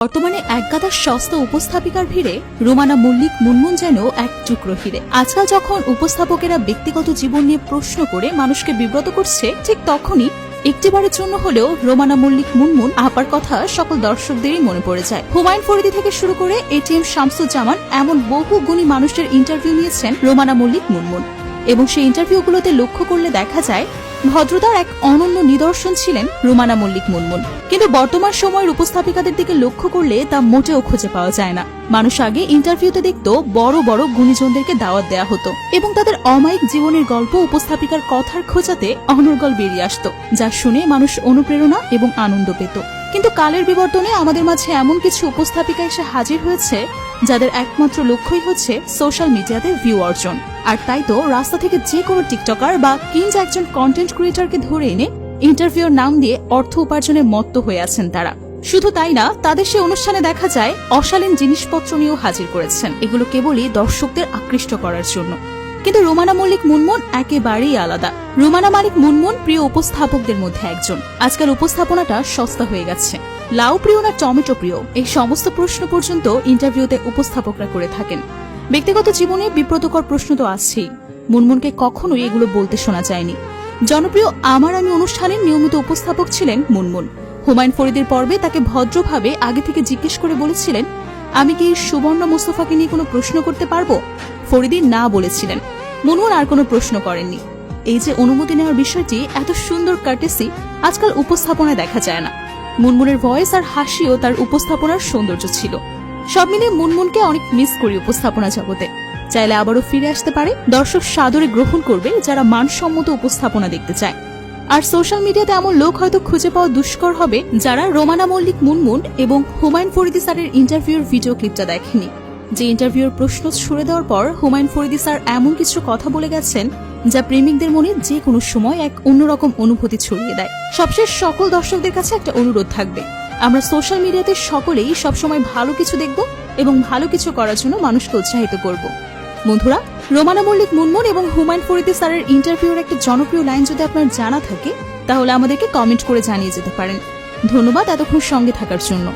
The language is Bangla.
বর্তমানে একগাদা সস্তা উপস্থাপিকার ভিড়ে রোমানা মল্লিক মুনমুন যেন এক টুকরো হিরে আজকাল যখন উপস্থাপকেরা ব্যক্তিগত জীবন নিয়ে প্রশ্ন করে মানুষকে বিব্রত করছে, ঠিক তখনই একটিবারের জন্য হলেও রোমানা মল্লিক মুনমুন আপার কথা সকল দর্শকদেরই মনে পড়ে যায়। হুমায়ুন ফরিদি থেকে শুরু করে এটিএম শামসুজ্জামান এমন বহু গুণী মানুষের ইন্টারভিউ নিয়েছেন রোমানা মল্লিক মুনমুন। এবং সেই ইন্টারভিউগুলোতে লক্ষ্য করলে দেখা যায় ভদ্রতার এক অনন্য নিদর্শন ছিলেন রুমানা মল্লিক মুনমুন। কিন্তু বর্তমান সময়ের উপস্থাপিকাদের দিকে লক্ষ্য করলে তা মোটেও খুঁজে পাওয়া যায় না। মানুষ আগে ইন্টারভিউতে দেখত বড় বড় গুণীজনদেরকে দাওয়াত দেওয়া হতো এবং তাদের অমায়িক জীবনের গল্প উপস্থাপিকার কথার খোঁজাতে অনর্গল বেরিয়ে আসতো, যা শুনে মানুষ অনুপ্রেরণা এবং আনন্দ পেত। কিন্তু কালের বিবর্তনে আমাদের মাঝে এমন কিছু উপস্থাপিকা এসে হাজির হয়েছে, যাদের একমাত্র লক্ষ্যই হচ্ছে সোশ্যাল মিডিয়াতে ভিউ অর্জন। আর তাই তো রাস্তা থেকে যে কোনো টিকটকার বা কিংজ একজন কন্টেন্ট ক্রিয়েটরকে ধরে এনে ইন্টারভিউর নাম দিয়ে অর্থ উপার্জনে মত্ত হয়ে আছেন তারা। শুধু তাই না, তাদের সে অনুষ্ঠানে দেখা যায়, অশালীন জিনিসপত্র নিয়েও হাজির করেছেন। এগুলো কেবলই দর্শকদের আকৃষ্ট করার জন্য। কিন্তু রোমানা মল্লিক মুনমুন একেবারেই আলাদা। রোমানা মালিক মুনমুন প্রিয় উপস্থাপকদের মধ্যে একজন। আজকাল উপস্থাপনাটা সস্তা হয়ে গেছে। লাউ প্রিয় না টমেটো প্রিয়? এই সমস্ত প্রশ্ন পর্যন্ত ইন্টারভিউতে উপস্থাপকরা করে থাকেন। ব্যক্তিগত জীবনে বিব্রতকর প্রশ্ন তো আছেই। মুনমুনকে কখনোই এগুলো বলতে শোনা যায়নি। জনপ্রিয় আমার আমি অনুষ্ঠানের নিয়মিত উপস্থাপক ছিলেন মুনমুন। হুমায়ুন ফরিদের পর্বে তাকে ভদ্রভাবে আগে থেকে জিজ্ঞেস করে বলেছিলেন, আমি কি সুবর্ণ মুস্তফাকে নিয়ে কোনো প্রশ্ন করতে পারব? ফরিদি না বলেছিলেন। মুনমুন আর কোনো প্রশ্ন করেননি। এই যে অনুমতি নেওয়ার বিষয়টি, এত সুন্দর কার্টেসি আজকাল উপস্থাপনায় দেখা যায় না। মুনমুনের ভয়েস আর হাসিও তার উপস্থাপনার সৌন্দর্য ছিল। সব মিলিয়ে মুনমুনকে অনেক মিস করি উপস্থাপনা জগতে। চাইলে আবারও ফিরে আসতে পারে। দর্শক সাদরে গ্রহণ করবে যারা মানসম্মত উপস্থাপনা দেখতে চায়। আর সোশ্যাল মিডিয়াতে এমন লোক হয়তো খুঁজে পাওয়া দুষ্কর হবে যারা রোমানা মল্লিক মুনমুন এবং হুমায়ুন ফরিদি স্যারের ইন্টারভিউর ভিডিও ক্লিপটা দেখেনি। যে ইন্টারভিউর প্রশ্ন ছুড়ে দেওয়ার পর হুমায়ুন ফরিদি স্যার এমন কিছু কথা বলে গেছেন যা প্রেমিকদের মনে যে কোনো সময় এক অন্যরকম অনুভূতি ছড়িয়ে দেয়। সবশেষ সকল দর্শকদের কাছে একটা অনুরোধ থাকবে। আমরা সোশ্যাল মিডিয়াতে সকলেই সবসময় ভালো কিছু দেখব এবং ভালো কিছু করার জন্য মানুষকে উৎসাহিত করব। বন্ধুরা, রোমানা মল্লিক মুনমুন এবং হুমায়ুন ফরিদি স্যারের ইন্টারভিউর একটা জনপ্রিয় লাইন যদি আপনার জানা থাকে, তাহলে আমাদেরকে কমেন্ট করে জানিয়ে যেতে পারেন। ধন্যবাদ এতক্ষণ সঙ্গে থাকার জন্য।